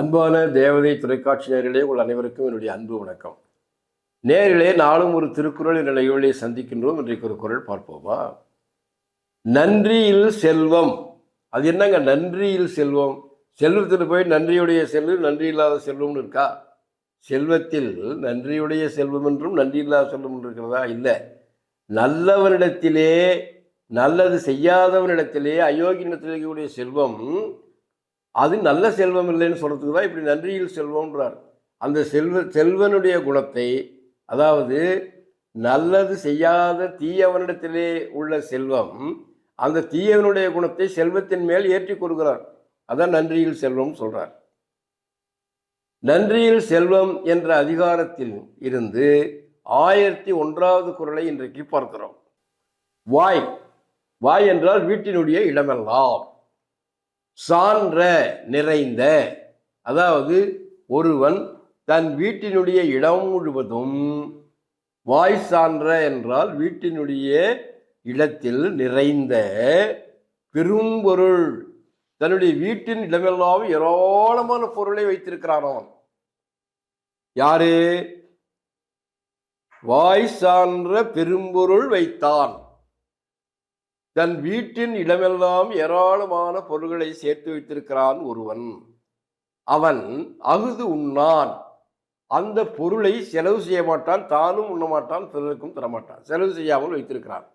அன்பான தேவதை தொலைக்காட்சி நேரிலே உங்கள் அனைவருக்கும் என்னுடைய அன்பு வணக்கம். நேரிலே நாளும் ஒரு திருக்குறள் என்ற நிகழ்ச்சியை சந்திக்கின்றோம். இன்றைக்கு ஒரு குரல் பார்ப்போமா? நன்றியில் செல்வம். அது என்னங்க? நன்றியில் செல்வம். செல்வத்தில் போய் நன்றியுடைய செல்வம் நன்றி இல்லாத செல்வம்னு இருக்கா? செல்வத்தில் நன்றியுடைய செல்வம் என்றும் நன்றி இல்லாத செல்வம் என்று இருக்கிறதா? இல்லை. நல்லவனிடத்திலே நல்லது செய்யாதவனிடத்திலே அயோக்கியனிடத்தில் இருக்கக்கூடிய செல்வம் அது நல்ல செல்வம் இல்லைன்னு சொல்கிறதுக்கு தான் இப்படி நன்றியில் செல்வம்ன்றார். அந்த செல்வ செல்வனுடைய குணத்தை அதாவது நல்லது செய்யாத தீயவனிடத்திலே உள்ள செல்வம் அந்த தீயவனுடைய குணத்தை செல்வத்தின் மேல் ஏற்றி கொடுக்கிறார். அதான் நன்றியில் செல்வம் சொல்கிறார் நன்றியில் செல்வம் என்ற அதிகாரத்தில் இருந்து ஆயிரத்தி ஒன்றாவது குரலை இன்றைக்கு பார்க்கிறோம். வாய் வாய் என்றால் வீட்டினுடைய இடமெல்லாம். சான்ற நிறைந்த அதாவது ஒருவன் தன் வீட்டினுடைய இடம் முழுவதும் வாய் சான்ற என்றால் வீட்டினுடைய இடத்தில் நிறைந்த பெரும்பொருள் தன்னுடைய வீட்டின் இடமெல்லாம் ஏராளமான பொருளை வைத்திருக்கிறான் அவன். யாரு? வாய் சான்ற பெரும்பொருள் வைத்தான். தன் வீட்டின் இடமெல்லாம் ஏராளமான பொருள்களை சேர்த்து வைத்திருக்கிறான் ஒருவன். அவன் அகுது உண்ணான். அந்த பொருளை செலவு செய்ய மாட்டான் தானும் உண்ண மாட்டான் பிறருக்கும் தரமாட்டான் செலவு செய்யாமல் வைத்திருக்கிறான்.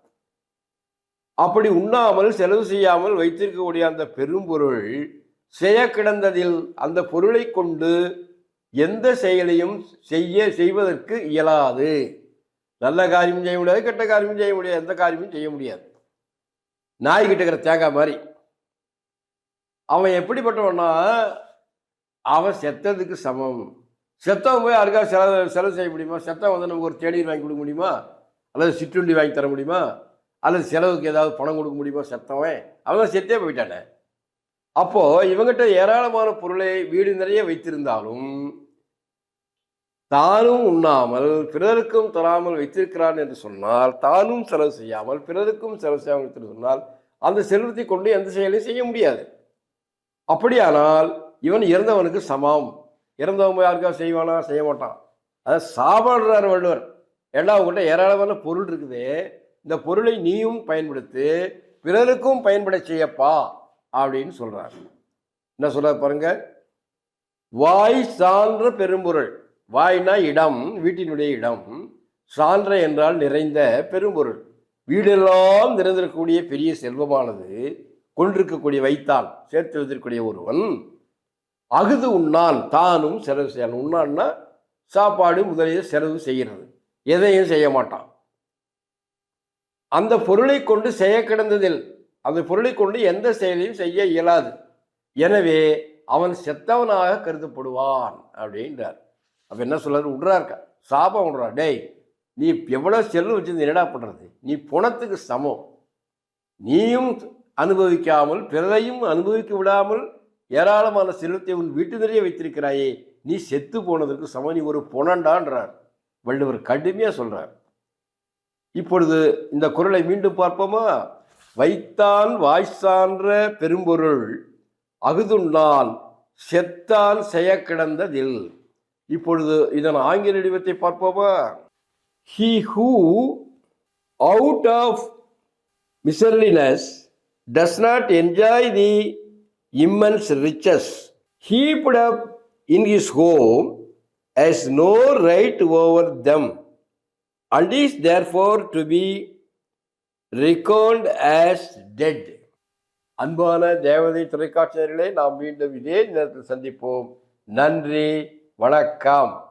அப்படி உண்ணாமல் செலவு செய்யாமல் வைத்திருக்கக்கூடிய அந்த பெரும்பொருள் செய்ய கிடந்ததில் அந்த பொருளை கொண்டு எந்த செயலையும் செய்ய செய்வதற்கு இயலாது. நல்ல காரியம் செய்ய முடியாது கெட்ட காரியம் செய்ய முடியாது எந்த காரியமும் செய்ய முடியாது. நாய்கிட்ட இருக்கிற தேங்காய் மாதிரி. அவன் எப்படிப்பட்டவன்னா அவன் செத்ததுக்கு சமம். செத்தவன் போய் யாருக்காவது செலவு செலவு செய்ய முடியுமா? செத்தவன் வந்து நமக்கு ஒரு தேநீர் வாங்கி கொடுக்க முடியுமா? அல்லது சிற்றுண்டி வாங்கி தர முடியுமா? அல்லது செலவுக்கு ஏதாவது பணம் கொடுக்க முடியுமா செத்தவன்? அவன் செத்தே போயிட்டானே. அப்போது இவங்கிட்ட ஏராளமான பொருளை வீடு நிறைய வைத்திருந்தாலும் தானும் உண்ணாமல் பிறருக்கும் தராமல் வைத்திருக்கிறான் என்று சொன்னால் தானும் செலவு செய்யாமல் பிறருக்கும் செலவு செய்யாமல் வைத்திரு சொன்னால் அந்த செல்வத்தை கொண்டு எந்த செயலையும் செய்ய முடியாது. அப்படியானால் இவன் இறந்தவனுக்கு சமம். இறந்தவன் யாருக்கா யாருக்காவது செய்வானா? செய்ய மாட்டான். அதை சாப்பாடுறார் வள்ளுவர். ஏன்னா உங்கள்கிட்ட ஏராளமான பொருள் இருக்குது. இந்த பொருளை நீயும் பயன்படுத்து பிறருக்கும் பயன்பட செய்யப்பா அப்படின்னு சொல்கிறார் என்ன சொல்கிறார் பாருங்க? வாய் சான்ற பெரும்பொருள். வாய்னா இடம் வீட்டினுடைய இடம் சான்ற என்றால் நிறைந்த பெரும்பொருள். வீடெல்லாம் நிறைந்திருக்கக்கூடிய பெரிய செல்வமானது கொண்டிருக்கக்கூடிய வைத்தான் சேர்த்து வைத்திருக்கக்கூடிய ஒருவன் அகுது உண்ணான் தானும் செலவு செய்யணும் உண்ணான்னா சாப்பாடு முதலிய செலவு செய்கிறது. எதையும் செய்ய மாட்டான். அந்த பொருளை கொண்டு செய்ய கிடந்ததில் அந்த பொருளை கொண்டு எந்த செயலையும் செய்ய இயலாது. எனவே அவன் செத்தவனாக கருதப்படுவான் அப்படின்றார். அப்போ என்ன சொல்கிறாரு விட்றா இருக்கா? சாபம் விட்றா டேய் நீ எவ்வளோ செல்லும் வச்சிருந்து என்னடா பண்ணுறது நீ பணத்துக்கு சமம். நீயும் அனுபவிக்காமல் பிறரையும் அனுபவிக்க விடாமல் ஏராளமான செல்வத்தை உன் வீட்டு நிறைய வைத்திருக்கிறாயே நீ செத்து போனதற்கு சமம். நீ ஒரு புனண்டான்றார் வள்ளுவர் கடுமையாக சொல்கிறார் இப்பொழுது இந்த குரலை மீண்டும் பார்ப்போமா? வைத்தான் வாய் சான்ற பெரும்பொருள் அகுதுண்டான் செத்தான் செய்ய கிடந்ததில் இப்பொழுது இதன் ஆங்கில வடிவத்தை பார்ப்போமா? He who out of miserliness does not enjoy the immense riches heaped up in his home has no right over them and is therefore to be reckoned as dead அன்பான தேவதை தொலைக்காட்சியர்களே நாம் மீண்டும் இதே நேரத்தில் சந்திப்போம். நன்றி. வணக்கம்.